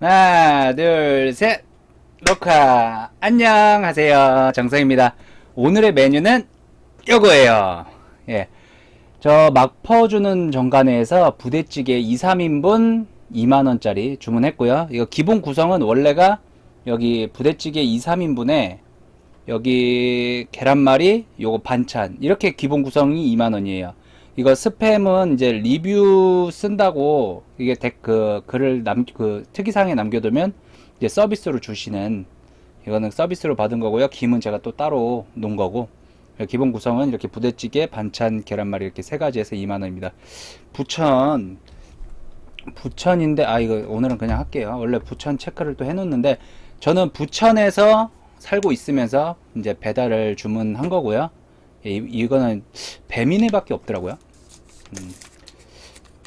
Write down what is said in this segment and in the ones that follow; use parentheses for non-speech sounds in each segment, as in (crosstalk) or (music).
하나, 둘, 셋. 녹화. 안녕하세요. 정성입니다. 오늘의 메뉴는 요거예요. 예. 저 막 퍼주는 정관에서 부대찌개 2, 3인분 2만원짜리 주문했고요. 이거 기본 구성은 원래가 여기 부대찌개 2, 3인분에 여기 계란말이, 요거 반찬. 이렇게 기본 구성이 2만원이에요. 이거 스팸은 이제 리뷰 쓴다고 이게 댓, 그, 글을 남, 그 특이사항에 남겨두면 이제 서비스로 주시는 이거는 서비스로 받은 거고요. 김은 제가 또 따로 놓은 거고. 기본 구성은 이렇게 부대찌개, 반찬, 계란말이 이렇게 세 가지에서 2만 원입니다. 부천, 부천인데, 아, 이거 오늘은 그냥 할게요. 원래 부천 체크를 또 해놓는데, 저는 부천에서 살고 있으면서 이제 배달을 주문한 거고요. 예, 이, 이거는 배민회밖에 없더라고요. 음.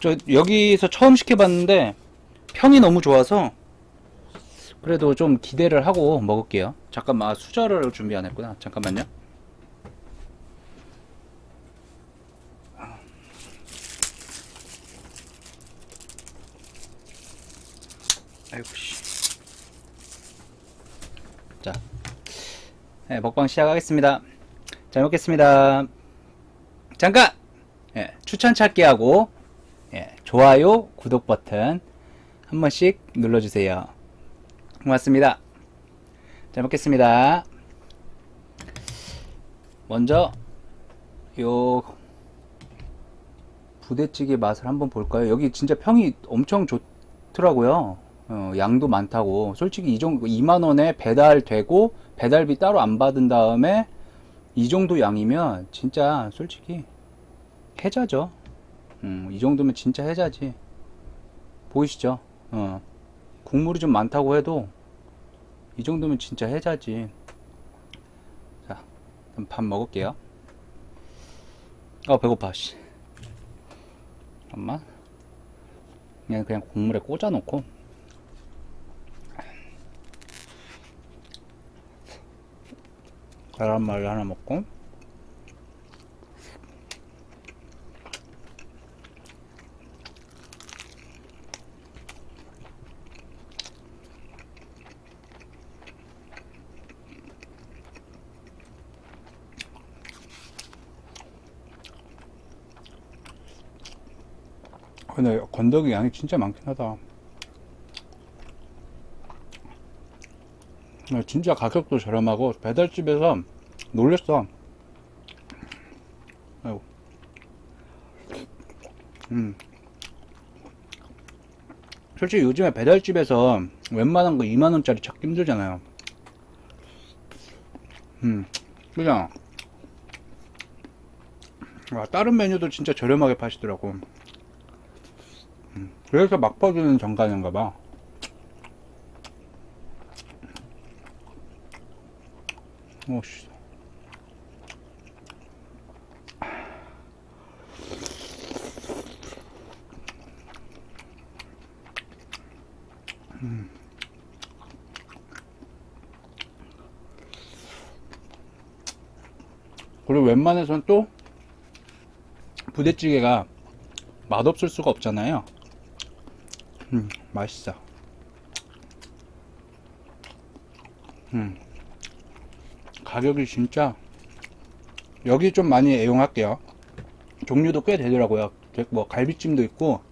저 여기서 처음 시켜봤는데 평이 너무 좋아서 그래도 좀 기대를 하고 먹을게요. 잠깐만 아, 수저를 준비 안 했구나. 잠깐만요. 아이고 씨. 자, 네, 먹방 시작하겠습니다. 잘 먹겠습니다. 잠깐! 예, 추천 찾기 하고, 예, 좋아요, 구독 버튼 한 번씩 눌러주세요. 고맙습니다. 잘 먹겠습니다. 먼저, 요, 부대찌개 맛을 한번 볼까요? 여기 진짜 평이 엄청 좋더라고요. 어, 양도 많다고. 솔직히 이 정도, 2만 원에 배달되고, 배달비 따로 안 받은 다음에, 이 정도 양이면 진짜 솔직히 해자죠. 음, 이 정도면 진짜 해자지. 보이시죠? 어. 국물이 좀 많다고 해도 이 정도면 진짜 해자지. 자, 그럼 밥 먹을게요. 어, 배고파, 씨. 잠깐만. 그냥, 그냥 국물에 꽂아 놓고. 계란말이 하나 먹고 근데 건더기 양이 진짜 많긴 하다 진짜 가격도 저렴하고 배달집에서 놀랬어. 아이고. 음. 솔직히 요즘에 배달집에서 웬만한 거 2만원짜리 찾기 힘들잖아요. 음. 그죠? 아, 다른 메뉴도 진짜 저렴하게 파시더라고. 음. 그래서 막 퍼주는 정가인가 봐. 오씨. 음. 그리고 웬만해선 또 부대찌개가 맛없을 수가 없잖아요. 음, 맛있어. 음. 가격이 진짜 여기 좀 많이 애용할게요. 종류도 꽤 되더라고요. 뭐 갈비찜도 있고.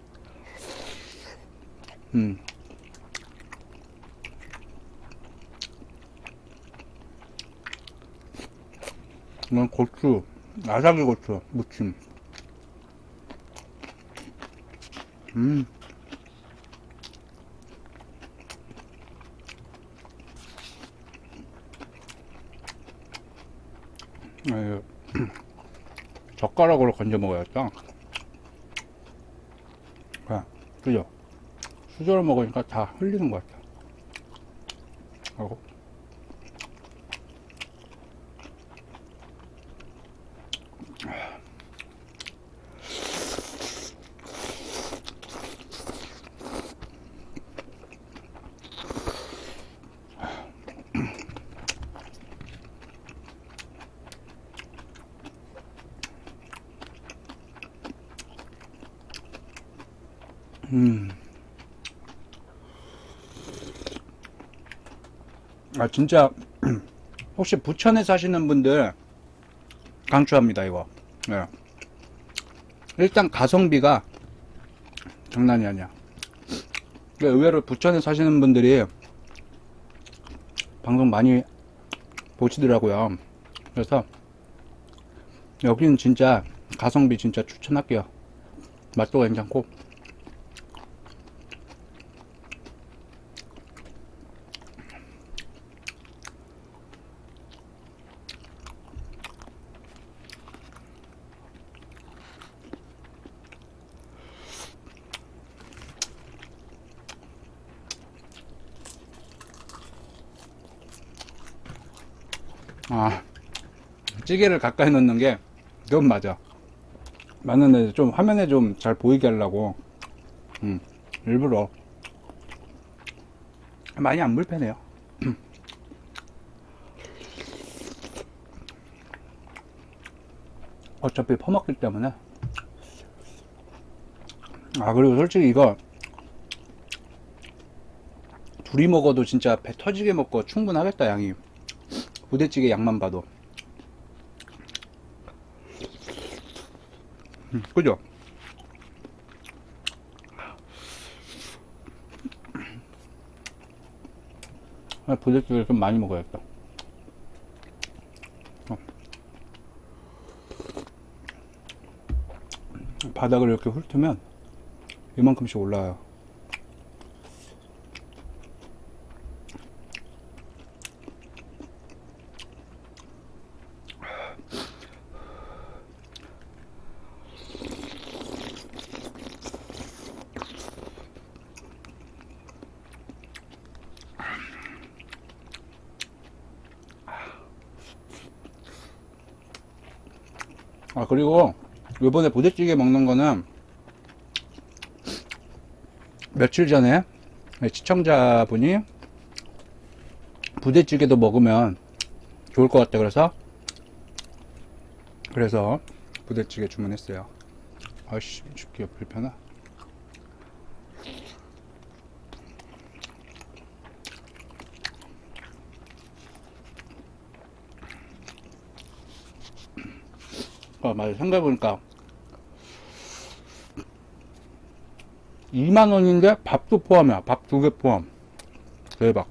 음. 이건 고추 아삭이 고추 무침. 음 에, 젓가락으로 건져 먹어야겠다. 아, 그죠? 수저로 먹으니까 다 흘리는 것 같아. 하고. 아 진짜 (clears throat) 혹시 부천에 사시는 분들 강추합니다 이거. 네. 일단 가성비가 장난이 아니야. 근데 의외로 부천에 사시는 분들이 방송 많이 보시더라고요. 그래서 여기는 진짜 가성비 진짜 추천할게요. 맛도 괜찮고. 찌개를 가까이 넣는 게 그건 맞아. 맞는데 좀 화면에 좀 잘 보이게 하려고. 음, 일부러. 많이 안 불편해요. (clears throat) 어차피 퍼먹기 때문에. 아 그리고 솔직히 이거 둘이 먹어도 진짜 배 터지게 먹고 충분하겠다 양이. 부대찌개 양만 봐도 음, 그죠? 아, 부대찌개를 좀 많이 먹어야겠다. 어. 바닥을 이렇게 훑으면 이만큼씩 올라와요. 아 그리고 요번에 부대찌개 먹는 거는 며칠 전에 시청자분이 부대찌개도 먹으면 좋을 것 같다 그래서 그래서 부대찌개 주문했어요. 아씨 죽기가 불편하 아 맞아. 생각해보니까 2만원인데 밥도 포함이야 밥 두 개 포함. 대박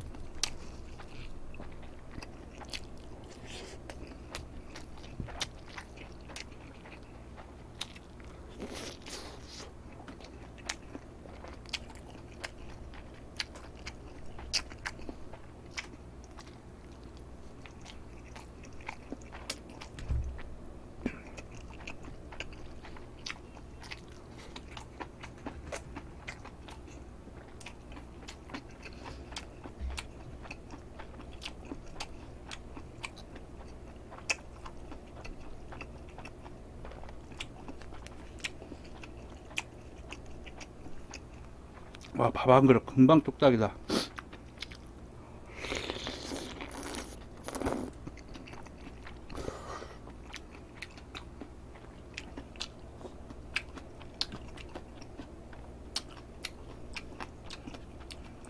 와 밥 한 그릇 금방 뚝딱이다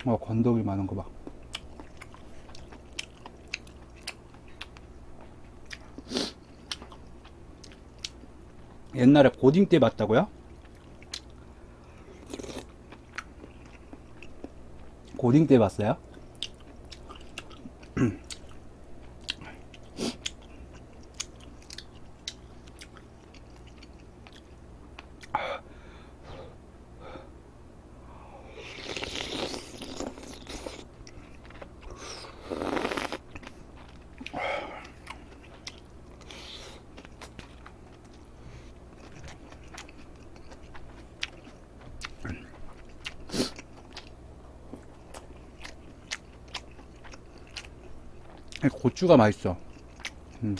와 건더기 많은 거 봐. 옛날에 고딩 때 봤다고요? 고딩 때 봤어요? 고추가 맛있어. 음.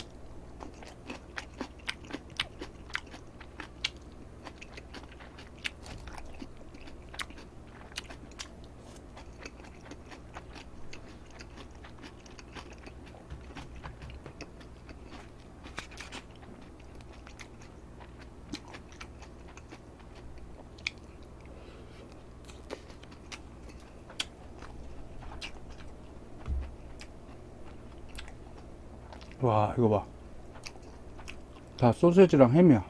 와, 이거 봐. 다 소세지랑 햄이야.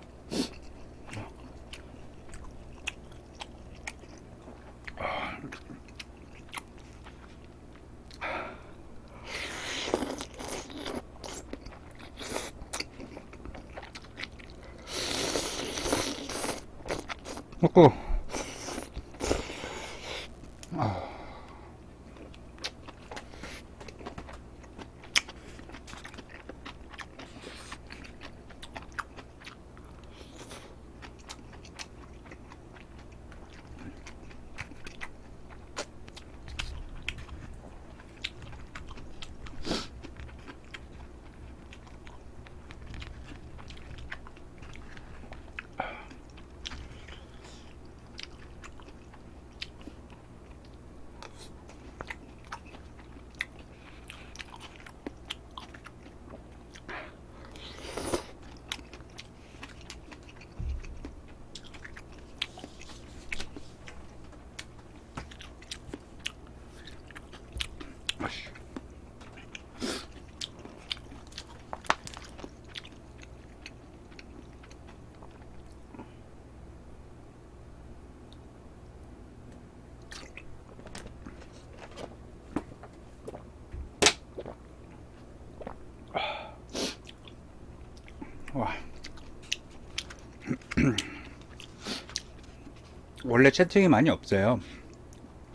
원래 채팅이 많이 없어요.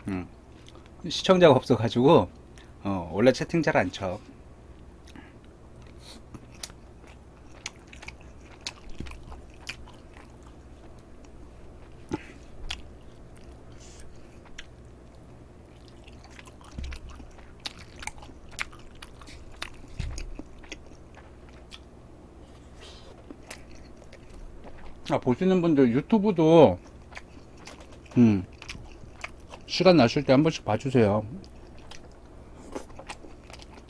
음. 시청자가 없어가지고 어, 원래 채팅 잘 안 쳐. 아, 보시는 분들 유튜브도 음, 시간 나실 때 한 번씩 봐주세요.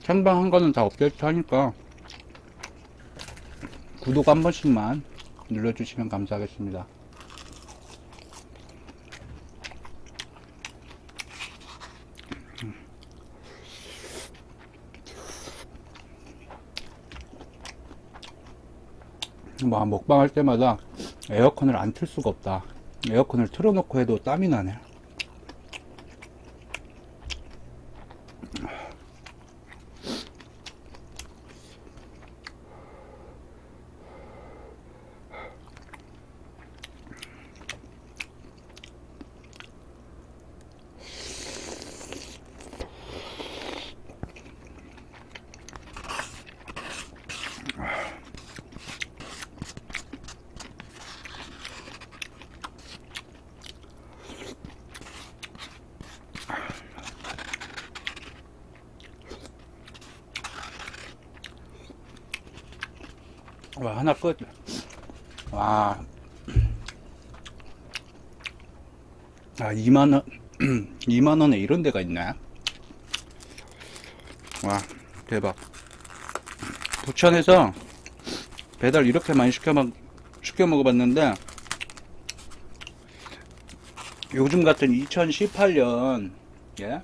생방 한 거는 다 업데이트 하니까 구독 한 번씩만 눌러주시면 감사하겠습니다. 뭐 먹방 할 때마다 에어컨을 안 틀 수가 없다. 에어컨을 틀어놓고 해도 땀이 나네. 와, 하나 끝. 와. 아, 2만원, 2만원에 (clears throat) 이런 데가 있네. 와, 대박. 부천에서 배달 이렇게 많이 시켜, 먹, 시켜 먹어봤는데, 요즘 같은 2018년, 예?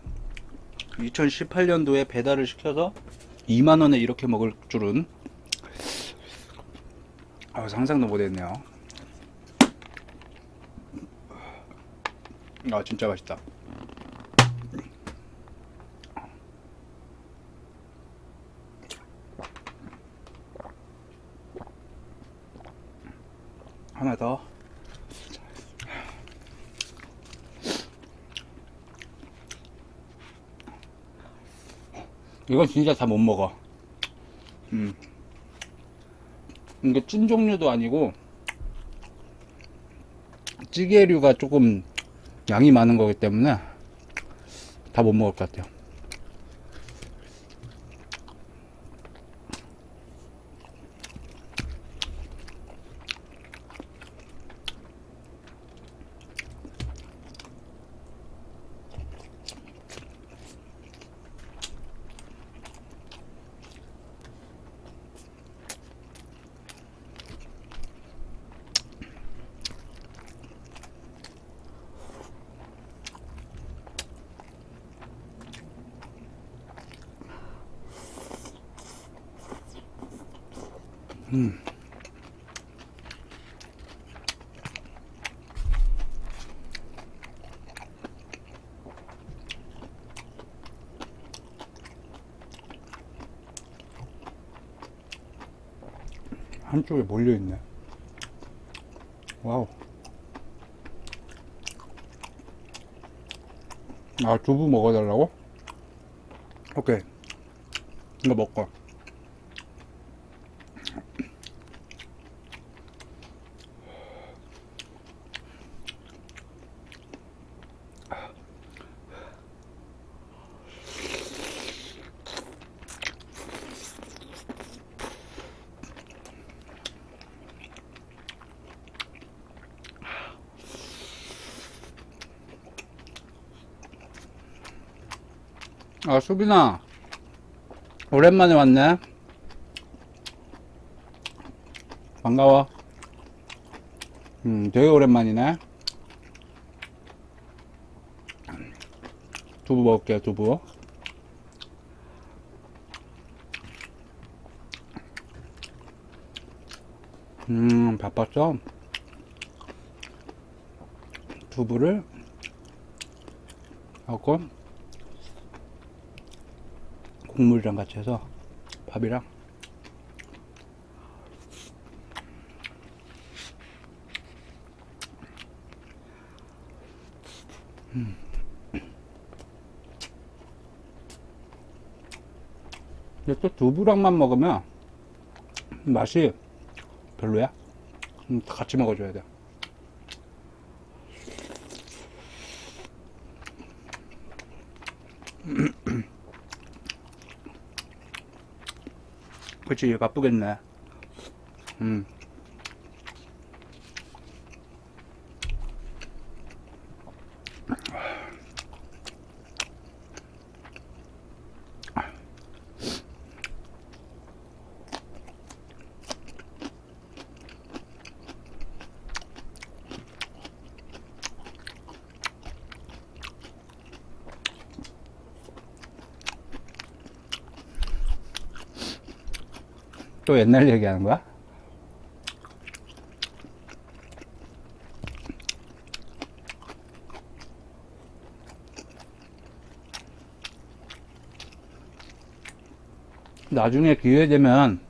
2018년도에 배달을 시켜서 2만원에 이렇게 먹을 줄은 아, 상상도 못했네요. 아, 진짜 맛있다. 하나 더. 이건 진짜 다 못 먹어. 음. 이게 찐 종류도 아니고 찌개류가 조금 양이 많은 거기 때문에 다 못 먹을 것 같아요. 음. 한쪽에 몰려 있네. 와우. 아, 두부 먹어달라고? 오케이. 이거 먹고. 아, 수빈아. 오랜만에 왔네. 반가워. 음, 되게 오랜만이네. 두부 먹을게요, 두부. 음, 바빴어. 두부를 하고 국물이랑 같이 해서 밥이랑 음. 근데 또 두부랑만 먹으면 맛이 별로야. 음, 같이 먹어줘야 돼. 그치, 바쁘겠네. 음. 또 옛날 얘기하는 거야? 나중에 기회 되면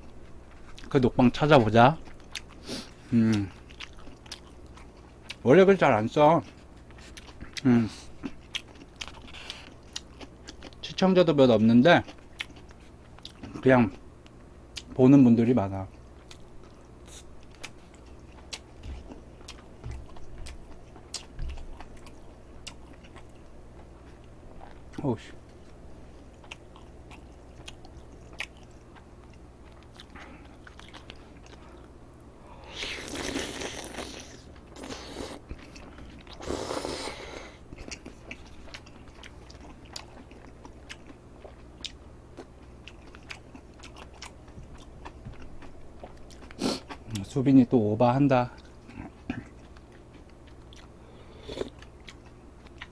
그 녹방 찾아보자. 음. 원래 글 잘 안 써. 음. 시청자도 몇 없는데 그냥 보는 분들이 많아. 오씨. 수빈이 또 오바한다.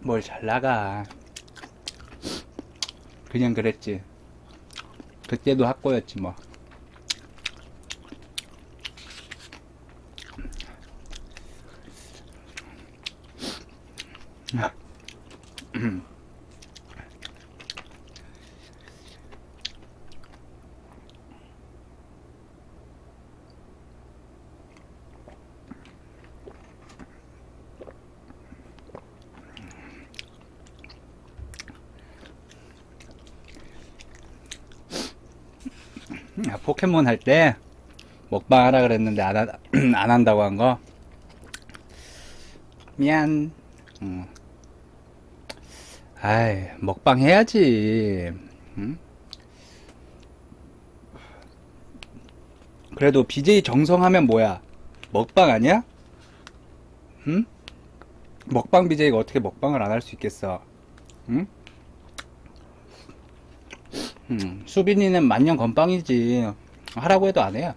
뭘 잘 나가. 그냥 그랬지. 그때도 학고였지 뭐. 포켓몬 할 때 먹방 하라 그랬는데 안, 하, (clears throat) 안 한다고 한 거. 미안. 응. 아이, 먹방 해야지. 응? 그래도 BJ 정성하면 뭐야? 먹방 아니야? 응? 먹방 BJ가 어떻게 먹방을 안 할 수 있겠어? 응? 음, 수빈이는 만년 건빵이지. 하라고 해도 안 해요.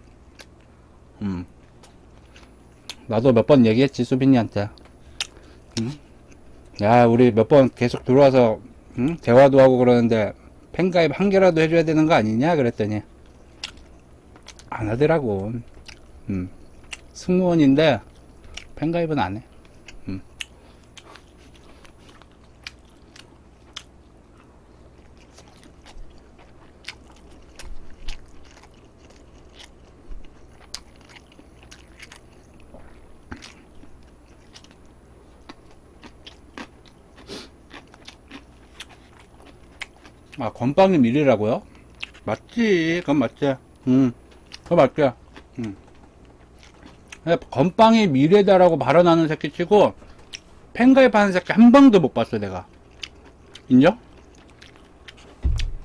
음. 나도 몇 번 얘기했지, 수빈이한테. 음? 야, 우리 몇 번 계속 들어와서, 음? 대화도 하고 그러는데, 팬가입 한 개라도 해줘야 되는 거 아니냐? 그랬더니, 안 하더라고. 음. 승무원인데 팬가입은 안 해. 아, 건빵이 미래라고요? 맞지, 그건 맞지. 음, 그거 맞지. 음. 건빵이 미래다라고 발언하는 새끼 치고, 팬가입하는 새끼 한 방도 못 봤어, 내가. 인정?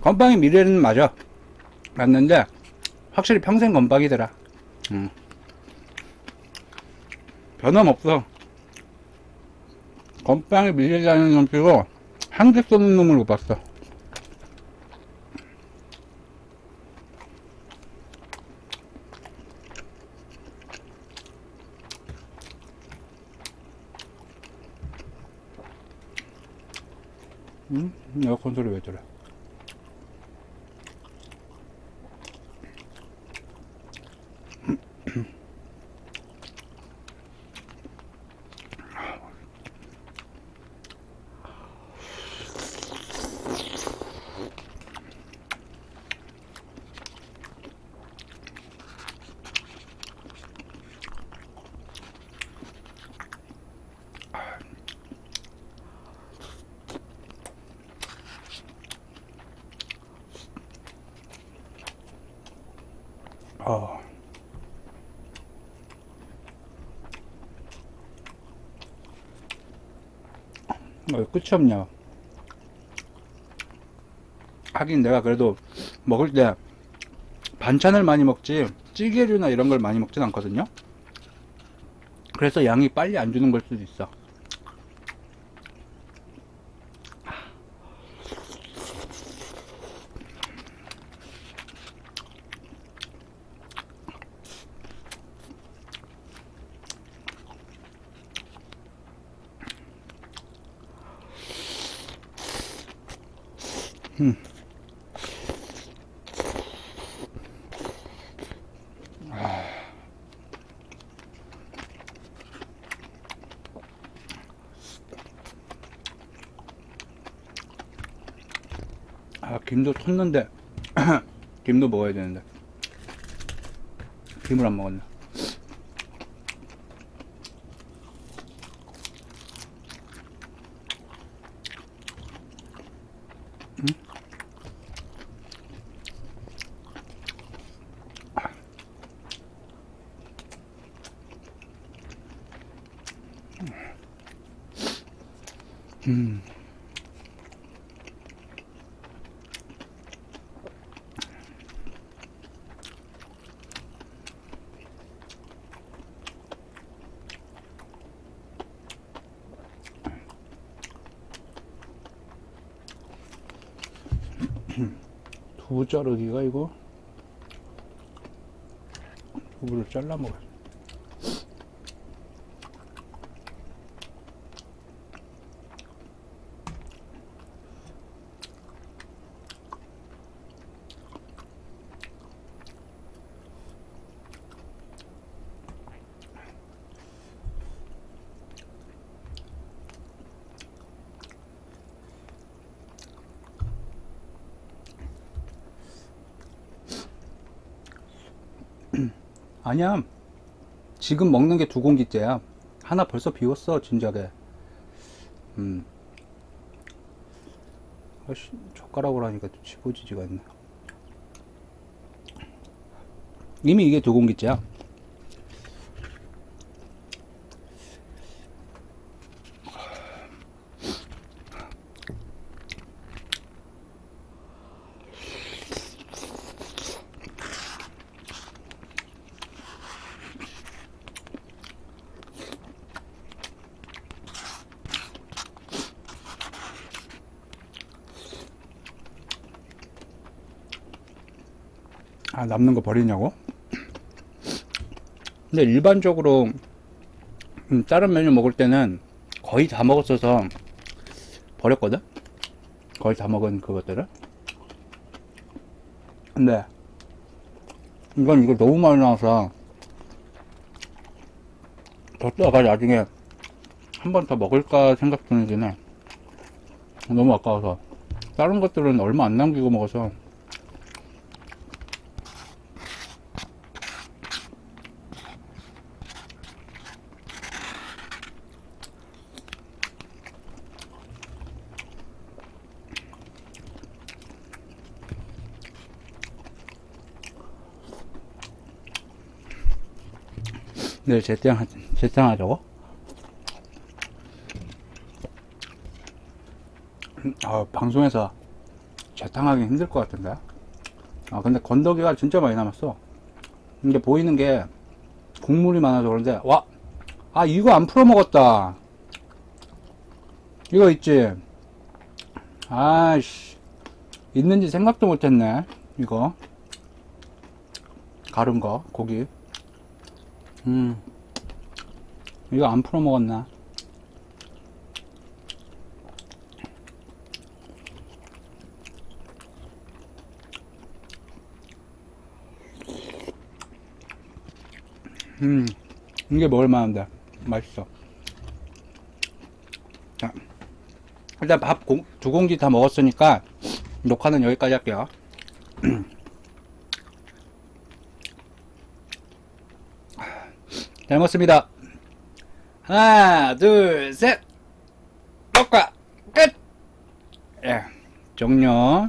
건빵이 미래는 맞아. 맞는데, 확실히 평생 건빵이더라. 음. 변함없어. 건빵이 미래라는 놈 치고, 한개 쏘는 놈을 못 봤어. 응? 에 소리 왜? 어. 왜 끝이 없냐? 하긴 내가 그래도 먹을 때 반찬을 많이 먹지 찌개류나 이런 걸 많이 먹진 않거든요. 그래서 양이 빨리 안 주는 걸 수도 있어. 아, 김도 텄는데, (clears throat) 김도 먹어야 되는데. 김을 안 먹었네. 두부 자르기가 이거? 두부를 잘라 먹어야 아니야. 지금 먹는 게 두 공기째야. 하나 벌써 비웠어 진작에. 음. 아씨 젓가락으로 하니까 또 집어지지가 않네. 이미 이게 두 공기째야 남는 거 버리냐고? 근데 일반적으로 음, 다른 메뉴 먹을 때는 거의 다 먹었어서 버렸거든? 거의 다 먹은 그것들을 근데 이건 이거 너무 많이 나와서 뒀다가 나중에 한 번 더 먹을까 생각 드는긴 해. 너무 아까워서. 다른 것들은 얼마 안 남기고 먹어서. 내일 재탕, 재탕하자고? 아, 방송에서 재탕하기 힘들 것 같은데? 아, 근데 건더기가 진짜 많이 남았어. 이게 보이는 게 국물이 많아서 그런데, 와! 아, 이거 안 풀어 먹었다. 이거 있지? 아이씨. 있는지 생각도 못 했네. 이거. 가른 거, 고기. 음. 이거 안 풀어 먹었나? 음, 이게 먹을 만한데. 맛있어. 자, 일단 밥 두 공기 다 먹었으니까 녹화는 여기까지 할게요. (clears throat) 잘 먹습니다. 하나, 둘, 셋. 녹화 끝. 예, 종료.